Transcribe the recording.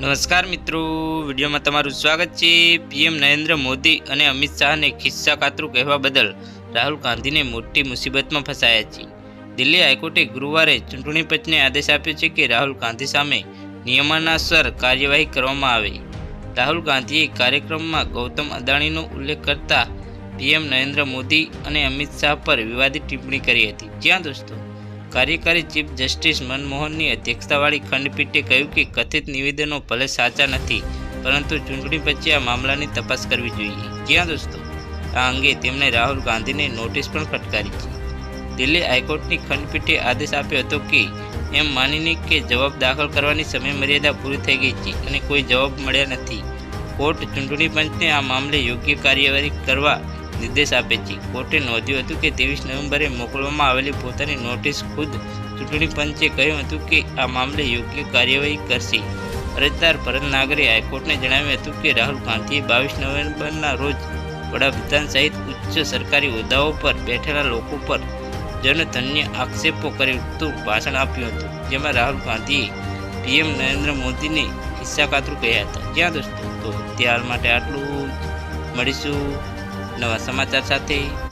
નમસ્કાર મિત્રો, વિડીયોમાં તમારું સ્વાગત છે પીએમ નરેન્દ્ર મોદી અને અમિત શાહને ખિસ્સા કાતરું કહેવા બદલ રાહુલ ગાંધીને મોટી મુસીબતમાં ફસાયા છે. દિલ્હી હાઈકોર્ટે ગુરુવારે ચૂંટણી પંચને આદેશ આપ્યો છે કે રાહુલ ગાંધી સામે નિયમનાસર કાર્યવાહી કરવામાં આવે. રાહુલ ગાંધીએ કાર્યક્રમમાં ગૌતમ અદાણીનો ઉલ્લેખ કરતા પીએમ નરેન્દ્ર મોદી અને અમિત શાહ પર વિવાદિત ટિપ્પણી કરી હતી. જ્યાં દોસ્તો કાર્યકારી ચીફ જસ્ટિસ મનમોહનની અધ્યક્ષતાવાળી ખંડપીઠે કહ્યું કે કથિત નિવેદનો ભલે સાચા નથી, પરંતુ ચૂંટણી પછી આ મામલાની તપાસ કરવી જોઈએ. જ્યાં દોસ્તો, આ અંગે તેમણે રાહુલ ગાંધીને નોટિસ પણ ફટકારી છે. દિલ્હી હાઈકોર્ટની ખંડપીઠે આદેશ આપ્યો હતો કે, એમ માનીને કે જવાબ દાખલ કરવાની સમયમર્યાદા પૂરી થઈ ગઈ છે અને કોઈ જવાબ મળ્યા નથી. કોર્ટ ચૂંટણી પંચને આ મામલે યોગ્ય કાર્યવાહી કરવા નિર્દેશ આપે છે. કોર્ટે નોંધ્યું હતું કે ત્રેવીસ નવેમ્બરે મોકલવામાં આવેલી પોતાની નોટિસ ખુદ ચૂંટણી પંચે કહ્યું હતું કે આ મામલે યોગ્ય કાર્યવાહી કરશે. અરજદાર ભરત નાગરે હાઈકોર્ટને જણાવ્યું હતું કે રાહુલ ગાંધીએ બાવીસ નવેમ્બરના રોજ વડાપ્રધાન સહિત ઉચ્ચ સરકારી હોદ્દાઓ પર બેઠેલા લોકો પર જનધન્ય આક્ષેપો કરતું ભાષણ આપ્યું હતું. જેમાં રાહુલ ગાંધીએ પીએમ નરેન્દ્ર મોદીને હિસ્સા કાતરું કહ્યા હતા. જ્યાં દોસ્તો, તો ત્યાર માટે આટલું મળીશું. નવા સમાચાર સાથે